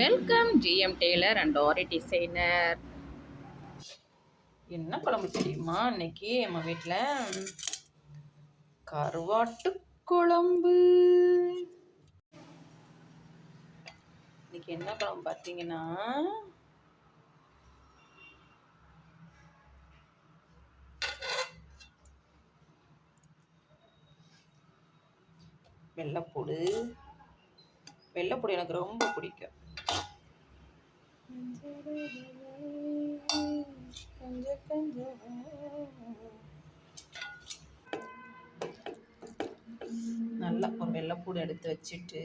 Welcome GM tailor and aari designer என்ன குழம்பு தெரியுமா? இன்னைக்கு நம்ம வீட்டில் கருவாட்டு குழம்பு. இன்னைக்கு என்ன குழம்பு பார்த்தீங்கன்னா? வெள்ளைப்பூடு. வெள்ளைப்பூடு எனக்கு ரொம்ப பிடிக்கும். நல்லா ஒரு வெள்ளைப்பூடு எடுத்து வச்சுட்டு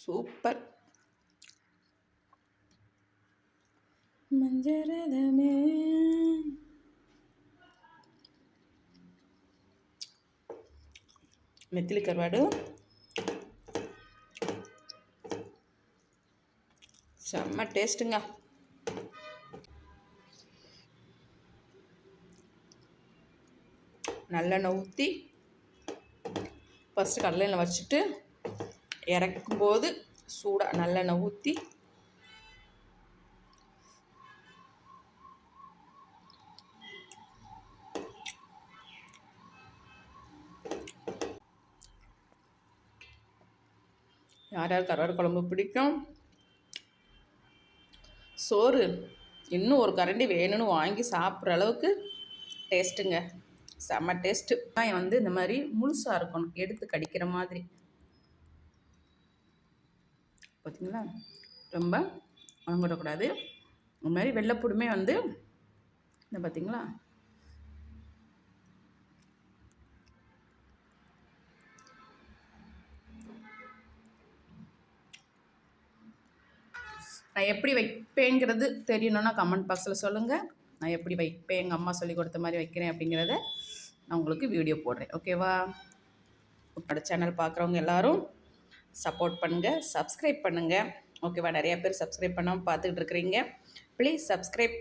சூப்பர். மஞ்சரதமே மெத்திலி கருவாடு செம்ம டேஸ்ட்டுங்க. நல்லெண்ணெய் ஊற்றி ஃபஸ்ட்டு கடலெண்ணெய் வச்சுட்டு இறக்கும்போது சூடாக நல்லெண்ணெய் ஊற்றி யார் யார் கருவாடு குழம்பு பிடிக்கும்? சோறு. இன்னும் ஒரு கரண்டி வேணும்னு வாங்கி சாப்பிட்ற அளவுக்கு டேஸ்ட்டுங்க செம்ம டேஸ்ட்டு வெங்காயம் வந்து இந்த மாதிரி முழுசாக இருக்கணும். எடுத்து கடிக்கிற மாதிரி. பார்த்தீங்களா ரொம்ப வாங்கிடக்கூடாது இந்த மாதிரி வெள்ளைப்புடுமே வந்து இந்த பார்த்தீங்களா நான் எப்படி வைப்பேங்கிறது தெரியணும்னா கமெண்ட் பாக்ஸில் சொல்லுங்கள் நான் எப்படி வைப்பேன் எங்கள் அம்மா சொல்லி கொடுத்த மாதிரி வைக்கிறேன் அப்படிங்கிறத நான் உங்களுக்கு வீடியோ போடுறேன். ஓகேவா உங்களோட சேனல் பார்க்குறவங்க எல்லோரும் சப்போர்ட் பண்ணுங்கள் சப்ஸ்கிரைப் பண்ணுங்கள் ஓகேவா நிறையா பேர் சப்ஸ்கிரைப் பண்ணாமல் பார்த்துக்கிட்டு இருக்கிறீங்க. Please subscribe